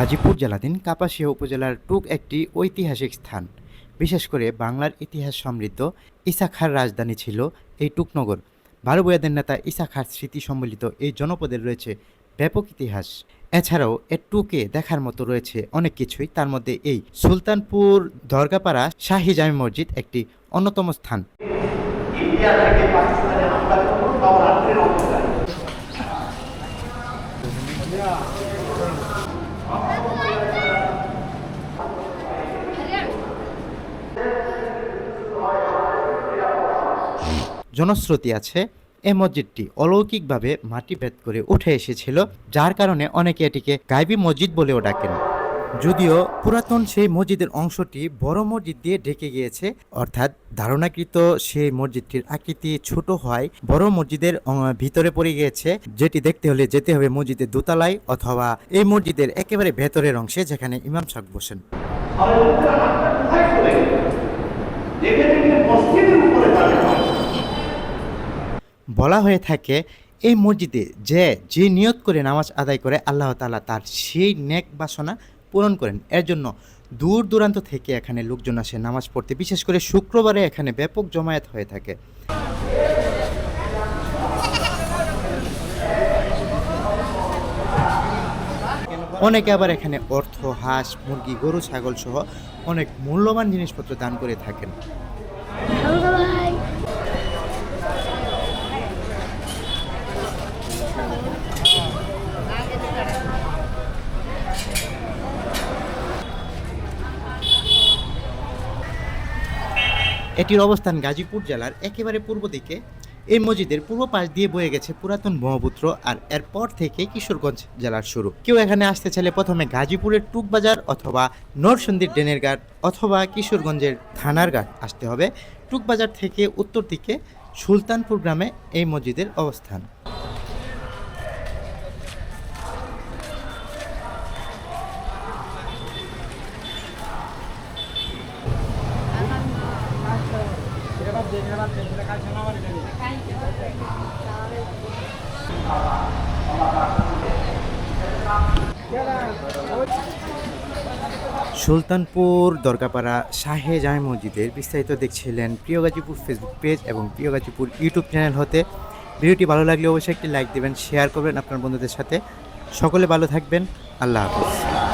গাজীপুর জেলাধীন কাপাসিয়া উপজেলার টুক একটি ঐতিহাসিক স্থান। বিশেষ করে বাংলার ইতিহাস সমৃদ্ধ ইসাখার রাজধানী ছিল এই টুকনগর। বারো বয়াদের নেতা ইসাখার স্মৃতি সম্বলিত এই জনপদের রয়েছে ব্যাপক ইতিহাস। এছাড়াও এর টুকে দেখার মতো রয়েছে অনেক কিছুই। তার মধ্যে এই সুলতানপুর দরগাপাড়া শাহী জামি মসজিদ একটি অন্যতম স্থান। ইন্ডিয়া থেকে জনশ্রুতি আছে। এই মসজিদটি অলৌকিকভাবে মাটি ভেদ করে উঠে এসেছিল, যার কারণে অনেকে এটিকে গাইবি মসজিদ বলেও ডাকেন। যদিও পুরাতন সেই মসজিদের অংশটি বড় মসজিদ দিয়ে ঢেকে গিয়েছে, অর্থাৎ ধারণাকৃত সেই মসজিদটির আকৃতি ছোট হয় বড় মসজিদের ভিতরে পড়ে গিয়েছে, যেটি দেখতে হলে যেতে হবে মসজিদের দোতলায় অথবা এই মসজিদের একেবারে ভেতরের অংশে যেখানে ইমাম সাহেব বসেন। মসজিদের উপরে বলা হয়ে থাকে, এই মসজিদে যে যে নিয়ত করে নামাজ আদায় করে, আল্লাহ তাআলা তার সেই নেক বাসনা পূরণ করেন। এর জন্য দূর দূরান্ত থেকে এখানে লোকজন আসে নামাজ পড়তে। বিশেষ করে শুক্রবারে এখানে ব্যাপক জমায়েত হয়ে থাকে। অনেকে আবার এখানে অর্থ, হাঁস, মুরগি, গরু, ছাগল সহ অনেক মূল্যবান জিনিসপত্র দান করে থাকেন। এটির অবস্থান গাজীপুর জেলার একেবারে পূর্ব দিকে। এই মসজিদের পূর্ব পাশ দিয়ে বয়ে গেছে পুরাতন ব্রহ্মপুত্র আর এরপর থেকে কিশোরগঞ্জ জেলার শুরু। কেউ এখানে আসতে চাইলে প্রথমে গাজীপুরের টুকবাজার অথবা নরসন্দির ডেনের ঘাট অথবা কিশোরগঞ্জের থানার ঘাট আসতে হবে। টুকবাজার থেকে উত্তর দিকে সুলতানপুর গ্রামে এই মসজিদের অবস্থান। সুলতানপুর, দরগাপাড়া, শাহে জামে মসজিদের বিস্তারিত দেখছিলেন প্রিয় গাজীপুর ফেসবুক পেজ এবং প্রিয় গাজীপুর ইউটিউব চ্যানেল হতে। ভিডিওটি ভালো লাগলে অবশ্যই একটি লাইক দেবেন শেয়ার করবেন আপনার বন্ধুদের সাথে। সকলে ভালো থাকবেন, আল্লাহ হাফিজ।